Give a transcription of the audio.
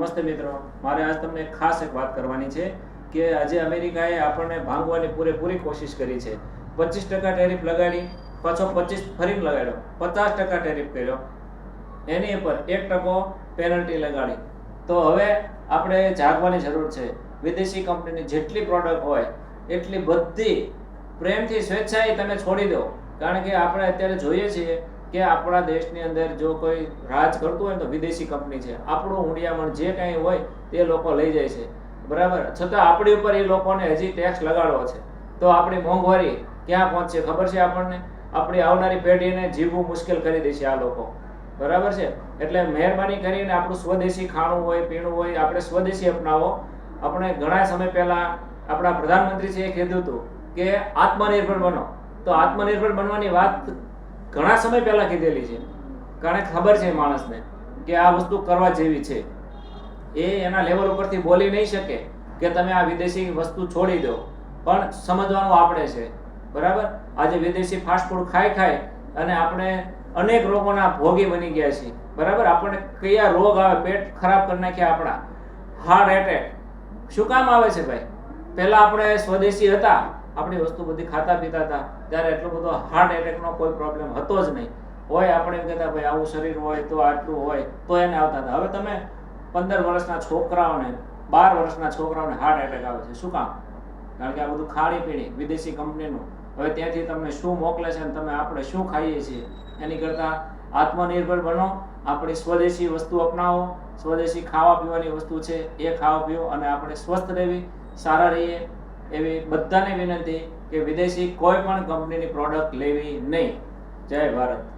નમસ્તે મિત્રો. મારે આજ તમને ખાસ એક વાત કરવાની છે કે આજે અમેરિકાએ આપણને ભાંગવાની પૂરેપૂરી કોશિશ કરી છે. પચીસ ટકા ટેરિફ લગાડી, પાછો પચીસ ફરી લગાડ્યો. પચાસ ટકા ટેરિફ કર્યો. એની ઉપર એક ટકો પેનલ્ટી લગાડી. તો હવે આપણે જાગવાની જરૂર છે. વિદેશી કંપનીની જેટલી પ્રોડક્ટ હોય, એટલી બધી પ્રેમથી સ્વેચ્છાએ તમે છોડી દો. કારણ કે આપણે અત્યારે જોઈએ છીએ કે આપણા દેશની અંદર જો કોઈ રાજ કરતું હોય તો વિદેશી કંપની છે. આપણું હુંડિયામણ જે કાંઈ હોય તે લોકો લઈ જાય છે. બરાબર? છતાં આપણી ઉપર એ લોકોને હજી ટેક્સ લગાડવો છે. તો આપણી મોંઘવારી ક્યાં પહોંચશે ખબર છે આપણને? આપણી આવનારી પેઢીને જીવવું મુશ્કેલ કરી દેશે આ લોકો. બરાબર છે? એટલે મહેરબાની કરીને આપણું સ્વદેશી ખાણું હોય, પીણું હોય, આપણે સ્વદેશી અપનાવો. આપણે ઘણા સમય પહેલા આપણા પ્રધાનમંત્રી છે એ કીધું હતું કે આત્મનિર્ભર બનો. તો આત્મનિર્ભર બનવાની વાત ઘણા સમય પહેલા કીધેલી છે. કારણ કે ખબર છે માણસને કે આ વસ્તુ કરવા જેવી છે. એ એના લેવલ ઉપરથી બોલી નહીં શકે કે તમે આ વિદેશી વસ્તુ છોડી દો. પણ સમજવાનું આપણે છે. બરાબર? આજે વિદેશી ફાસ્ટ ફૂડ ખાઈ ખાઈ અને આપણે અનેક રોગોના ભોગી બની ગયા છીએ. બરાબર? આપણને કયા રોગ આવે, પેટ ખરાબ કરી નાખ્યા આપણા? હાર્ટ એટેક શું કામ આવે છે ભાઈ? પહેલા આપણે સ્વદેશી હતા, આપણી વસ્તુ બધી ખાતા પીતા હતા. ત્યારે એટલો બધો હાર્ટ એટેકનો કોઈ પ્રોબ્લેમ હતો જ નહીં. હોય આપણે એમ કહેતા, ભાઈ, આવું શરીર હોય તો આટલું હોય તો એને આવતા હતા. હવે તમે પંદર વર્ષના છોકરાઓને, બાર વર્ષના છોકરાઓને હાર્ટ એટેક આવે છે. શું કામ? કારણ કે આ બધું ખાણી પીણી, વિદેશી કંપનીનું હવે ત્યાંથી તમને શું મોકલે છે અને તમે આપણે શું ખાઈએ છીએ? એની કરતાં આત્મનિર્ભર બનો, આપણી સ્વદેશી વસ્તુ અપનાવો. સ્વદેશી ખાવા પીવાની વસ્તુ છે, એ ખાવા પીવો અને આપણે સ્વસ્થ રહેવી. સારા રહીએ એવી બધાને વિનંતી કે વિદેશી કોઈ પણ કંપનીની પ્રોડક્ટ લેવી નહીં. જય ભારત.